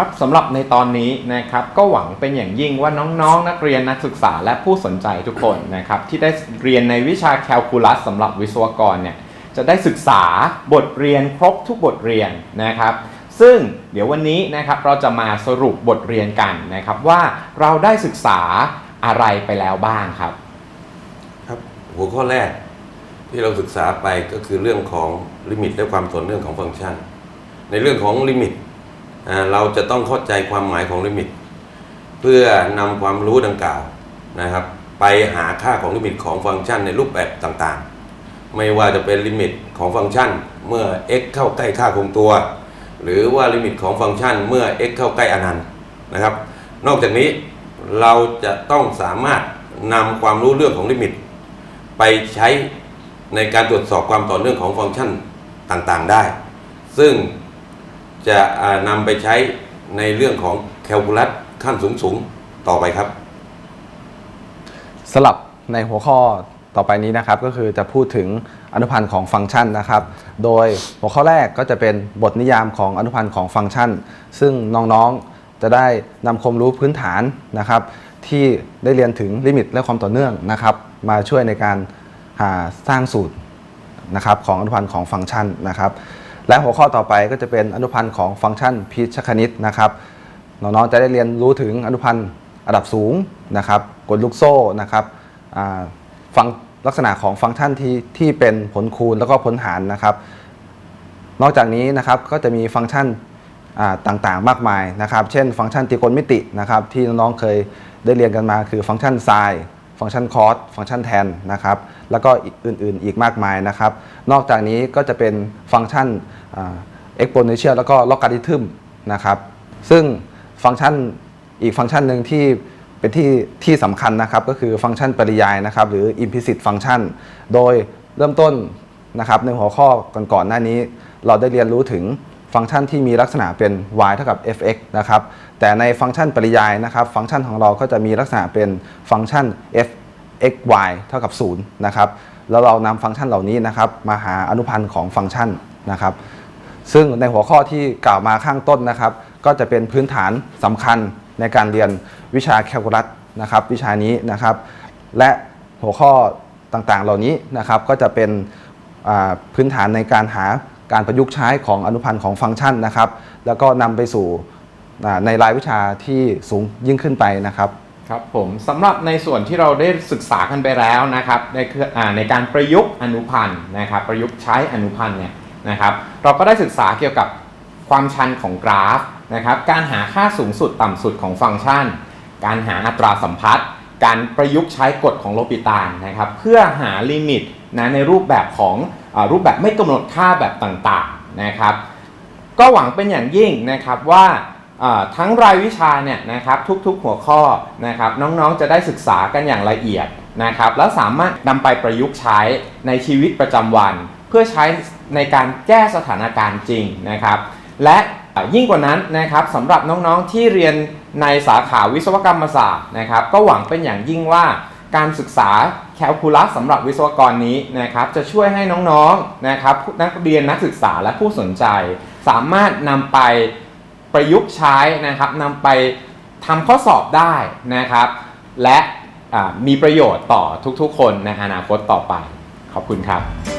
ครับสำหรับในตอนนี้นะครับก็หวังเป็นอย่างยิ่งว่าน้องๆนักเรียนนักศึกษาและผู้สนใจทุกคนนะครับที่ได้เรียนในวิชาแคลคูลัสสำหรับวิศวกรเนี่ยจะได้ศึกษาบทเรียนครบทุกบทเรียนนะครับ ซึ่งเดี๋ยววันนี้นะครับเราจะมาสรุปบทเรียนกันนะครับว่าเราได้ศึกษาอะไรไปแล้วบ้างครับ ครับหัวข้อแรกที่เราศึกษาไปก็คือเรื่องของลิมิตและความต่อเนื่องของฟังก์ชัน ในเรื่องของลิมิต เราจะต้องเข้าใจความหมายของลิมิต เพื่อนำความรู้ดังกล่าวนะครับ ไปหาค่าของลิมิตของฟังก์ชันในรูปแบบต่างๆ ไม่ว่าจะเป็นลิมิตของฟังก์ชัน เมื่อ x เข้าใกล้ค่าคงตัว หรือว่าลิมิตของฟังก์ชันเมื่อ x เข้าใกล้อนันต์นะครับ นอกจากนี้เราจะต้องสามารถนำความรู้เรื่องของลิมิต ไปใช้ในการตรวจสอบความต่อเนื่องของฟังก์ชันต่างๆ ได้ ซึ่ง จะนำไปใช้ในเรื่องของแคลคูลัสขั้นสูงๆ ต่อไปครับสลับในหัวข้อต่อไปนี้นะครับก็คือจะพูดถึงอนุพันธ์ของฟังก์ชันนะครับ โดยหัวข้อแรกก็จะเป็นบทนิยามของอนุพันธ์ของฟังก์ชัน ซึ่งน้องๆจะได้นำความรู้พื้นฐานนะครับ ที่ได้เรียนถึงลิมิตและความต่อเนื่องนะครับ มาช่วยในการหาสร้างสูตรนะครับของอนุพันธ์ของฟังก์ชันนะครับ และหัวข้อต่อไปก็จะเป็นอนุพันธ์ของฟังก์ชันพีชคณิตนะครับน้องๆจะได้เรียนรู้ถึงอนุพันธ์ระดับสูงนะครับกดลูกโซ่นะครับฟังลักษณะของฟังก์ชันที่ที่เป็นผลคูณแล้วก็ผลหารนะครับ นอกจากนี้นะครับก็จะมีฟังก์ชันต่างๆ มากมายนะครับ เช่น ฟังก์ชันตรีโกณมิตินะครับ ที่น้องๆเคยได้เรียนกันมาคือฟังก์ชันไซน์ฟังก์ชันคอสฟังก์ชันแทนนะครับ แล้วก็อื่นๆอีกมากมายนะครับ นอกจากนี้ก็จะเป็นฟังก์ชัน เอ่า exponential แล้วก็ลอการิทึมนะครับซึ่งฟังก์ชันอีกฟังก์ชันหนึ่งที่เป็นที่ที่สำคัญนะครับก็คือฟังก์ชันปริยายนะครับหรือ implicit function โดยเริ่มต้นนะครับในหัวข้อก่อนๆหน้านี้ เราได้เรียนรู้ถึงฟังก์ชันที่มีลักษณะเป็น y เท่ากับ fx นะครับแต่ในฟังก์ชันปริยายนะครับฟังก์ชันของเราก็จะมีลักษณะเป็นฟังก์ชัน f x y เท่ากับ0นะครับแล้วเรานำฟังก์ชันเหล่านี้นะครับมาหาอนุพันธ์ของฟังก์ชันนะครับ ซึ่งในหัวข้อที่กล่าวมาข้างต้นนะครับ ก็จะเป็นพื้นฐานสำคัญในการเรียนวิชาแคลคูลัสนะครับ วิชานี้นะครับ และหัวข้อต่างๆ เหล่านี้นะครับก็จะเป็นพื้นฐานในการหาการประยุกต์ใช้ของอนุพันธ์ของฟังก์ชันนะครับ แล้วก็นำไปสู่ในรายวิชาที่สูงยิ่งขึ้นไปนะครับครับผมสำหรับในส่วนที่เราได้ศึกษากันไปแล้วนะครับในในการประยุกต์อนุพันธ์นะครับ ประยุกต์ใช้อนุพันธ์เนี่ย นะครับ เราก็ได้ศึกษาเกี่ยวกับความชันของกราฟนะครับ การหาค่าสูงสุดต่ำสุดของฟังก์ชัน การหาอัตราสัมพัทธ์การประยุกต์ใช้กฎของโลปิตานนะครับ เพื่อหาลิมิตนะในรูปแบบของอรูปแบบไม่กำหนดค่าแบบต่างๆนะครับ ก็หวังเป็นอย่างยิ่งนะครับว่าทั้งรายวิชาเนี่ยนะครับทุกๆหัวข้อนะครับน้องๆจะได้ศึกษากันอย่างละเอียดนะครับแล้วสามารถนำไปประยุกต์ใช้ในชีวิตประจำวัน เพื่อใช้ ในการแก้สถานการณ์จริงนะครับ และยิ่งกว่านั้นนะครับสำหรับน้องๆที่เรียนในสาขาวิศวกรรมศาสตร์นะครับ ก็หวังเป็นอย่างยิ่งว่าการศึกษาแคลคูลัสสำหรับวิศวกรนี้นะครับจะช่วยให้น้องๆนะครับนักเรียนนักศึกษาและผู้สนใจ สามารถนำไปประยุกต์ใช้นะครับนำไปทำข้อสอบได้นะครับ และมีประโยชน์ต่อทุกๆ คนในอนาคตต่อไป ขอบคุณครับ